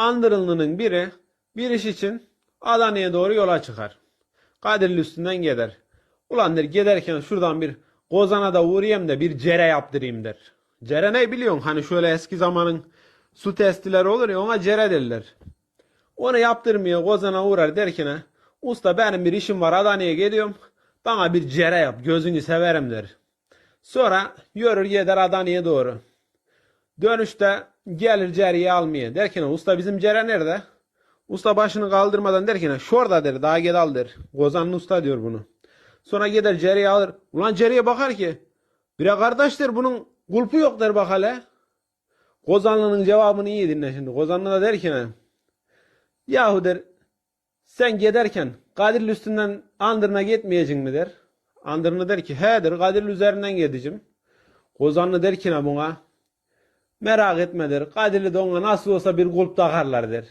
Andırılı'nın biri bir iş için Adana'ya doğru yola çıkar. Kadirli üstünden gider. Ulan der giderken şuradan bir Kozan'a da uğrayayım da bir cere yaptırayım der. Cere ne biliyorsun? Hani şöyle eski zamanın su testileri olur ya ona cere derler. Onu yaptırmıyor Kozan'a uğrar derken usta benim bir işim var Adana'ya gidiyorum. Bana bir cere yap gözünü severim der. Sonra yürür gider Adana'ya doğru. Dönüşte gelir Cere'yi almaya. Derken usta bizim Cere nerede? Usta başını kaldırmadan derken şurada der daha gel al der. Kozanlı usta diyor bunu. Sonra gider Cere'yi alır. Ulan Cere'ye bakar ki. Bire kardeş der bunun kulpu yok der bak hele. Kozanlı'nın cevabını iyi dinle şimdi. Kozanlı da der ki? Yahu der sen giderken Kadirli üstünden Andırın'a gitmeyeceksin mi der. Andırını der ki he der Kadirli üzerinden gideceğim. Kozanlı der ki buna? Merak etme der. Kadirli de ona nasıl olsa bir kulp takarlar der.